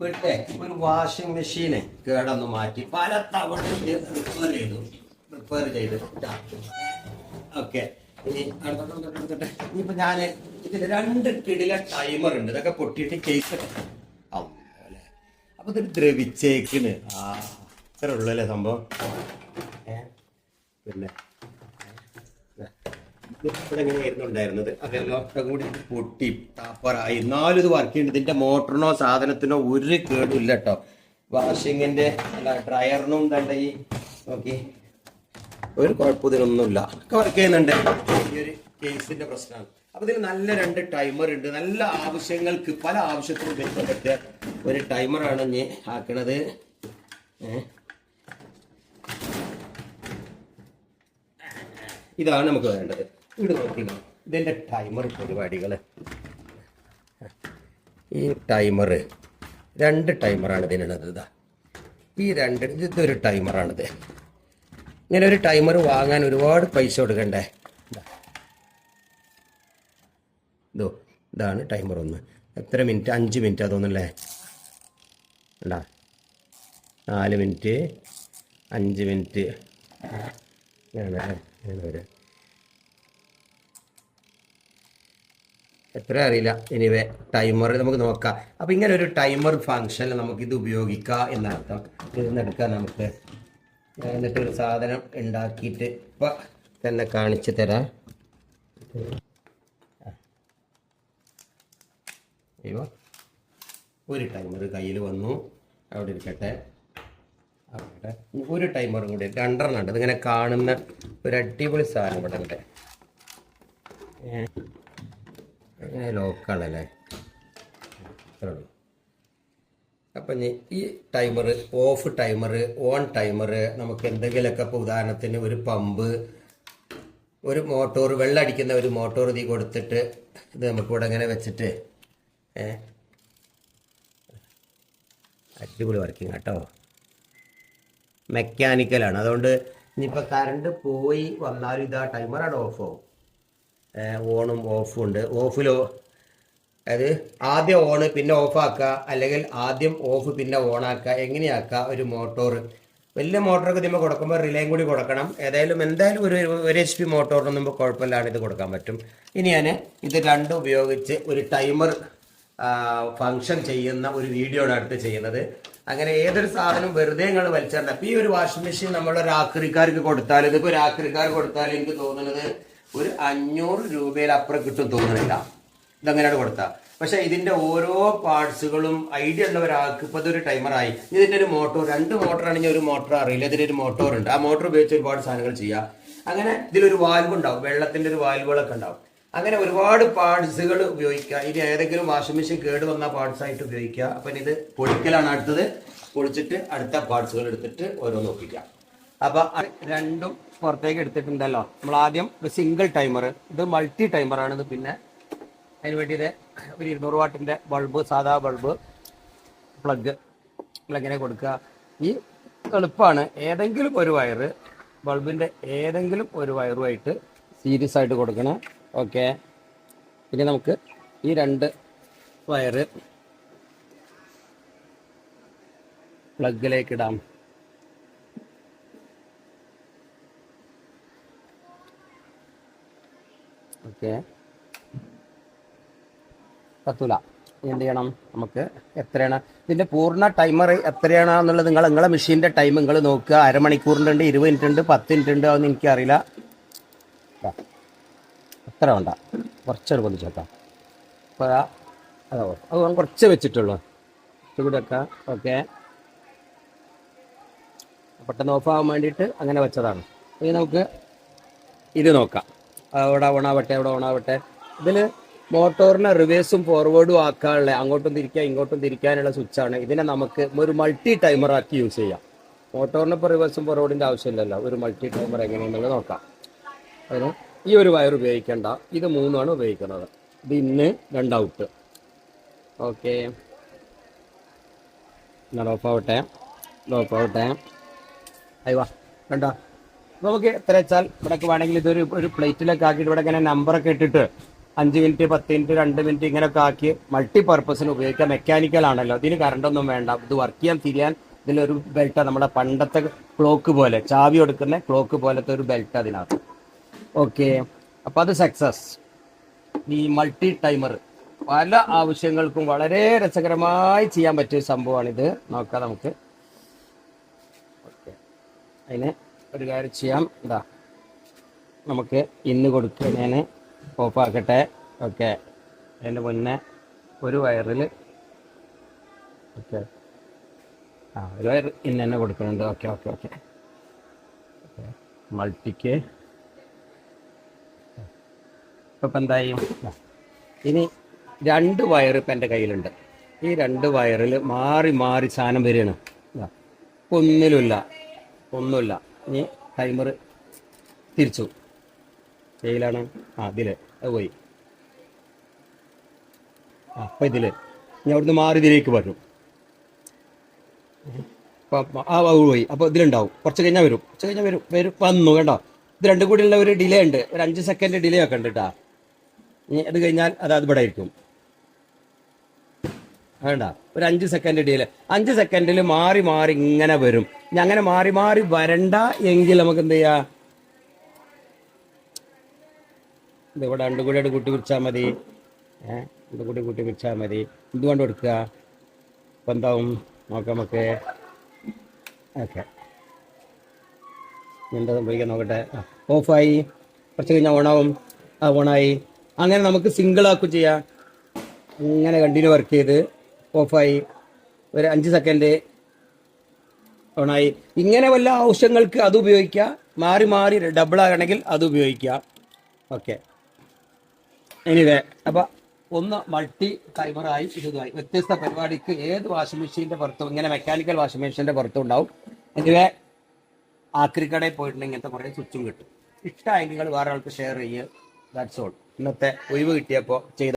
വീട്ടിലെ ഒരു വാഷിംഗ് മെഷീന് കേടൊന്ന് മാറ്റി പല തവണ റിപ്പയർ ചെയ്തു. റിപ്പയർ ചെയ്ത് ഓക്കെ ഇനി അടുത്തോട്ട് ഇനിയിപ്പോ ഞാൻ ഇതിൽ രണ്ട് കിടില ടൈമർ ഉണ്ട്. ഇതൊക്കെ പൊട്ടിയിട്ട് കേസ് അപ്പൊ ഇത് ദ്രവിച്ചേക്കിന്. ആ ഇത്ര ഉള്ളല്ലേ സംഭവം? പിന്നെ ഇവിടെ എങ്ങനെയായിരുന്നു ഉണ്ടായിരുന്നത് അതെല്ലാം കൂടി പൊട്ടി. ടാപ്പറായി എന്നാലും ഇത് വർക്ക് ചെയ്യുന്നുണ്ട് ഇതിന്റെ മോട്ടറിനോ സാധനത്തിനോ ഒരു കേടുമില്ല കേട്ടോ വാഷിങ്ങിന്റെ അല്ല ഡ്രയറിനും തണ്ട ഈ നോക്കി. ഒരു കുഴപ്പം ഇതിനൊന്നുമില്ല ഒക്കെ വർക്ക് ചെയ്യുന്നുണ്ട്. ഈ ഒരു കേസിന്റെ പ്രശ്നമാണ്. അപ്പൊ ഇതിൽ നല്ല രണ്ട് ടൈമർ ഉണ്ട്. നല്ല ആവശ്യങ്ങൾക്ക് പല ആവശ്യത്തിനും ബന്ധപ്പെട്ട ഒരു ടൈമറാണ് ഞാൻ ആക്കണത്. ഇതാണ് നമുക്ക് വേണ്ടത്. നോക്കിക്കോ ഇതിന്റെ ടൈമർ പരിപാടികൾ ഈ ടൈമർ രണ്ട് ടൈമറാണ് ഇതിനുള്ളത് ഇതാ. ഈ രണ്ട് ഇതൊരു ടൈമറാണിത് ഇങ്ങനെ ഒരു ടൈമർ വാങ്ങാൻ ഒരുപാട് പൈസ കൊടുക്കണ്ടേ? ഇതാ. ഇതോ ഇതാണ് ടൈമർ ഒന്ന്. എത്ര മിനിറ്റ് അഞ്ച് മിനിറ്റ് അതൊന്നല്ലേ ഉണ്ടാ നാല് മിനിറ്റ് അഞ്ച് മിനിറ്റ് ഇങ്ങനെ വരിക. എത്ര അറിയില്ല. എനിവേ ടൈമർ നമുക്ക് നോക്കാം. അപ്പം ഇങ്ങനെ ഒരു ടൈമർ ഫങ്ഷനിൽ നമുക്ക് ഇത് ഉപയോഗിക്കാം എന്നർത്ഥം. ഇതിന്ന് എടുക്കാം നമുക്ക്. എന്നിട്ട് ഒരു സാധനം ഉണ്ടാക്കിയിട്ട് ഇപ്പം തന്നെ കാണിച്ചു തരാം. അയ്യോ ഒരു ടൈമർ കയ്യിൽ വന്നു. അവിടെ ഇരിക്കട്ടെ. അവിടെ. ഒരു ടൈമറും കൂടി. രണ്ടെണ്ണം ഉണ്ട്. ഇതിങ്ങനെ കാണുന്ന ഒരു അടിപൊളി സാധനം ഇവിടെ ഉണ്ട്. ഇങ്ങനെ ലോക്കാണല്ലേ? അപ്പം ഈ timer off timer on timer നമുക്ക് എന്തെങ്കിലുമൊക്കെ ഇപ്പോൾ ഉദാഹരണത്തിന് ഒരു പമ്പ് ഒരു മോട്ടോർ വെള്ളം അടിക്കുന്ന ഒരു മോട്ടോർ തീ കൊടുത്തിട്ട് ഇത് നമുക്ക് ഇവിടെ ഇങ്ങനെ വെച്ചിട്ട് ഏ? അടിപൊളി വർക്കിംഗ് കേട്ടോ മെക്കാനിക്കലാണ് അതുകൊണ്ട് ഇനിയിപ്പോൾ കറണ്ട് പോയി വന്നാലും ഇതാ ടൈമർ അവിടെ ഓഫ് ആവും. ഓണും ഓഫും ഉണ്ട്. ഓഫിലോ അതായത് ആദ്യം ഓണ് പിന്നെ ഓഫാക്കുക അല്ലെങ്കിൽ ആദ്യം ഓഫ് പിന്നെ ഓൺ ആക്കുക എങ്ങനെയാക്കുക ഒരു മോട്ടോർ വലിയ മോട്ടറൊക്കെ ഇതിമ്പോൾ കൊടുക്കുമ്പോൾ റിലേയും കൂടി കൊടുക്കണം. ഏതായാലും എന്തായാലും ഒരു ഒരു എച്ച് പി മോട്ടോറിന് നമുക്ക് കുഴപ്പമില്ലാണ്ട് ഇത് കൊടുക്കാൻ പറ്റും. ഇനി ഞാൻ ഇത് രണ്ടും ഉപയോഗിച്ച് ഒരു ടൈമർ ഫങ്ഷൻ ചെയ്യുന്ന ഒരു വീഡിയോ ആണ് അടുത്ത് ചെയ്യുന്നത്. അങ്ങനെ ഏതൊരു സാധനം വെറുതെ നിങ്ങൾ അപ്പൊ ഈ ഒരു വാഷിംഗ് മെഷീൻ നമ്മൾ ഒരു ആക്രിക്കാർക്ക് കൊടുത്താൽ ഇതിപ്പോൾ ഒരു ആക്രിക്കാർ കൊടുത്താൽ എനിക്ക് തോന്നുന്നത് ഒരു അഞ്ഞൂറ് രൂപയിൽ അപ്പുറം കിട്ടും തോന്നുന്നില്ല. ഇതങ്ങനെയാണ് കൊടുത്താൽ പക്ഷേ ഇതിന്റെ ഓരോ പാർട്സുകളും ഐഡിയ ഉള്ള ഒരാൾക്ക് ഇപ്പൊ ഇതൊരു ടൈമറായി. ഇതിന്റെ ഒരു മോട്ടോർ രണ്ട് മോട്ടർ ആണെങ്കിൽ ഒരു മോട്ടോർ അറിയില്ല. ഇതിന്റെ മോട്ടോർ ഉണ്ട്. ആ മോട്ടോർ ഉപയോഗിച്ച് ഒരുപാട് സാധനങ്ങൾ ചെയ്യാം. അങ്ങനെ ഇതിലൊരു വാൽവ് ഉണ്ടാവും. വെള്ളത്തിന്റെ ഒരു വാൽവുകളൊക്കെ ഉണ്ടാവും. അങ്ങനെ ഒരുപാട് പാർട്സുകൾ ഉപയോഗിക്കുക ഇനി ഏതെങ്കിലും വാഷിംഗ് മെഷീൻ കേട് വന്ന പാർട്സ് ആയിട്ട് ഉപയോഗിക്കുക അപ്പം ഇത് പൊളിക്കലാണ് അടുത്തത്. പൊളിച്ചിട്ട് അടുത്ത പാർട്സുകൾ എടുത്തിട്ട് ഓരോന്ന് ഒപ്പിക്കാം. അപ്പൊ രണ്ടും പുറത്തേക്ക് എടുത്തിട്ടുണ്ടല്ലോ. നമ്മൾ ആദ്യം ഒരു സിംഗിൾ ടൈമർ ഇത് മൾട്ടി ടൈമറാണ് ഇത് പിന്നെ. അതിന് വേണ്ടി ഇത് ഒരു ഇരുന്നൂറ് വാട്ടിന്റെ ബൾബ് സാധാ ബൾബ് പ്ലഗ് പ്ലഗിനെ കൊടുക്കുക? ഈ എളുപ്പമാണ്. ഏതെങ്കിലും ഒരു വയറ് ബൾബിന്റെ ഏതെങ്കിലും ഒരു വയറുമായിട്ട് സീരീസ് ആയിട്ട് കൊടുക്കണം. ഓക്കെ പിന്നെ നമുക്ക് ഈ രണ്ട് വയറ് പ്ലഗിലേക്ക് ഇടാം. ഓക്കെ. പത്തുല. എന്ത് ചെയ്യണം നമുക്ക് എത്രയാണ്? ഇതിന്റെ പൂർണ ടൈമർ എത്രയാണ് എന്നുള്ളത് നിങ്ങൾ നിങ്ങളെ മെഷീന്റെ ടൈം നിങ്ങൾ നോക്കുക. അരമണിക്കൂറിന്റെ ഉണ്ട് ഇരുപത് മിനിറ്റ് ഉണ്ട് പത്ത് മിനിറ്റ് ഉണ്ട് അതൊന്നും എനിക്കറിയില്ല. അത്ര വേണ്ട. കുറച്ചൊരു പൊതിച്ചേക്കാം അപ്പോൾ അതോ അത് കുറച്ച് വെച്ചിട്ടുള്ളൂ. കുറച്ചുകൂടി വെക്കാം ഓക്കെ. പെട്ടെന്ന് ഓഫ് ആവാൻ വേണ്ടിയിട്ട് അങ്ങനെ വെച്ചതാണ്. ഇനി നമുക്ക് ഇത് നോക്കാം. അവിടെ ഓണാവട്ടെ അവിടെ ഓണാവട്ടെ ഇതിൽ മോട്ടോറിനെ റിവേഴ്സും ഫോർവേഡും ആക്കാനുള്ള അങ്ങോട്ടും തിരിക്കാൻ ഇങ്ങോട്ടും തിരിക്കാനുള്ള സ്വിച്ചാണ് ഇതിനെ നമുക്ക് ഒരു മൾട്ടി ടൈമർ ആക്കി യൂസ് ചെയ്യാം. മോട്ടോറിന് ഇപ്പോൾ റിവേഴ്സും ഫോർവേഡിന്റെ ആവശ്യമില്ലല്ലോ. ഒരു മൾട്ടി ടൈമർ എങ്ങനെയാണെന്നുള്ളത് നോക്കാം. അതിന് ഈ ഒരു വയർ ഉപയോഗിക്കേണ്ട. ഇത് മൂന്നുമാണ് ഉപയോഗിക്കുന്നത്. ഇത് ഇന്ന് രണ്ട് ഔട്ട് ഓക്കെ എന്നാൽ ഓഫ് ആവട്ടെ ഓഫ് ആവട്ടെ അയ്യോ കണ്ടോ നമുക്ക് എത്ര വെച്ചാൽ ഇവിടെ വേണമെങ്കിൽ ഇതൊരു ഒരു പ്ലേറ്റിലൊക്കെ ആക്കി ഇവിടെ ഇങ്ങനെ നമ്പറൊക്കെ ഇട്ടിട്ട് അഞ്ച് മിനിറ്റ് പത്ത് മിനിറ്റ് രണ്ട് മിനിറ്റ് ഇങ്ങനെയൊക്കെ ആക്കി മൾട്ടി പർപ്പസിന് ഉപയോഗിക്കാം. മെക്കാനിക്കൽ ആണല്ലോ. ഇതിന് കറണ്ട് ഒന്നും വേണ്ട. ഇത് വർക്ക് ചെയ്യാൻ തിരിയാൻ ഇതിലൊരു ബെൽറ്റ് നമ്മുടെ പണ്ടത്തെ ക്ലോക്ക് പോലെ ചാവി കൊടുക്കുന്ന ക്ലോക്ക് പോലത്തെ ഒരു ബെൽറ്റ് അതിനകത്ത്. ഓക്കെ അപ്പൊ അത് സക്സസ് ഈ മൾട്ടി ടൈമർ പല ആവശ്യങ്ങൾക്കും വളരെ രസകരമായി ചെയ്യാൻ പറ്റിയ സംഭവമാണിത്. നോക്കാം നമുക്ക്. ഓക്കെ അതിന് ഒരു കാര്യം ചെയ്യാം. ഇതാ നമുക്ക് ഇന്ന് കൊടുക്കുക ഞാൻ ഓഫാക്കട്ടെ ഓക്കെ. അതിന്റെ മുന്നേ ഒരു വയറിൽ ഓക്കെ. ആ ഒരു വയർ ഇന്ന് തന്നെ കൊടുക്കുന്നുണ്ട്. Okay okay okay. മൾട്ടിക്ക്. ഇപ്പം എന്തായി? ഇനി രണ്ട് വയർ ഇപ്പം എന്റെ കയ്യിലുണ്ട്. ഈ രണ്ട് വയറിൽ മാറി മാറി സാധനം വരികയാണ്. ഒന്നിലുമില്ല. ഒന്നുമില്ല. ഇനി ടൈമർ തിരിച്ചു. ഏയിലാണ്? ആ ഇതിൽ. അത് പോയി. അപ്പം ഇതിൽ. ഇനി അവിടുന്ന് മാറി ഇതിലേക്ക് വരും. ആ പോയി. അപ്പോൾ ഇതിലുണ്ടാവും. കുറച്ച് കഴിഞ്ഞാൽ വരും. കുറച്ച് കഴിഞ്ഞാൽ വരും. വരും. വന്നു കേട്ടോ ഇത് രണ്ടും ഉള്ള ഒരു ഡിലേ ഉണ്ട്. ഒരു അഞ്ച് സെക്കൻഡ് ഡിലേ ഒക്കെ ഉണ്ട് കേട്ടോ ഇനി അത് കഴിഞ്ഞാൽ അത് ഇവിടെ ആയിരിക്കും. വേണ്ട ഒരു അഞ്ച് സെക്കൻഡ് ഡിലേ. അഞ്ച് സെക്കൻഡിൽ മാറി മാറി ഇങ്ങനെ വരും. ഇനി അങ്ങനെ മാറി മാറി വരണ്ട എങ്കിൽ നമുക്ക് എന്ത് ചെയ്യാം? ഇതിവിടെ രണ്ടും കൂടി കൂട്ടി പിടിച്ചാൽ മതി. ഏഹ് രണ്ടും കൂടി കൂട്ടി പിടിച്ചാൽ മതി. എന്തുകൊണ്ട് കൊടുക്കുക? അപ്പം എന്താവും? നോക്കാം നമുക്ക്. ഓക്കെ. എന്താ സംഭവിക്കാൻ നോക്കട്ടെ. ഓഫായി. കുറച്ച് കഴിഞ്ഞാൽ ഓണാവും. ആ ഓണായി. അങ്ങനെ നമുക്ക് സിംഗിൾ ആക്കും ചെയ്യാം. ഇങ്ങനെ കണ്ടിന്യൂ വർക്ക് ചെയ്ത് ഓഫായി. ഒരു അഞ്ച് സെക്കൻഡ് ഓണായി. ഇങ്ങനെ വല്ല ആവശ്യങ്ങൾക്ക് അത് ഉപയോഗിക്കുക മാറി മാറി ഡബിൾ ആകണമെങ്കിൽ അത് ഉപയോഗിക്കുക ഓക്കെ എനിവേ അപ്പൊ ഒന്ന് മൾട്ടി ടൈമറായി ഇതുമായി വ്യത്യസ്ത പരിപാടിക്ക് ഏത് വാഷിംഗ് മെഷീന്റെ പുറത്തും ഇങ്ങനെ മെക്കാനിക്കൽ വാഷിംഗ് മെഷീന്റെ പുറത്തും ഉണ്ടാവും. എനിവേ ആക്രിക്കടയിൽ പോയിട്ടുണ്ടെങ്കിൽ ഇങ്ങനത്തെ കുറേ സ്വിച്ചും കിട്ടും. ഇഷ്ടമായി നിങ്ങൾ വേറെ ആൾക്ക് ഷെയർ ചെയ്യുക ദാറ്റ്സ് ഓൾ ഇന്നത്തെ ഒഴിവ് കിട്ടിയപ്പോൾ ചെയ്ത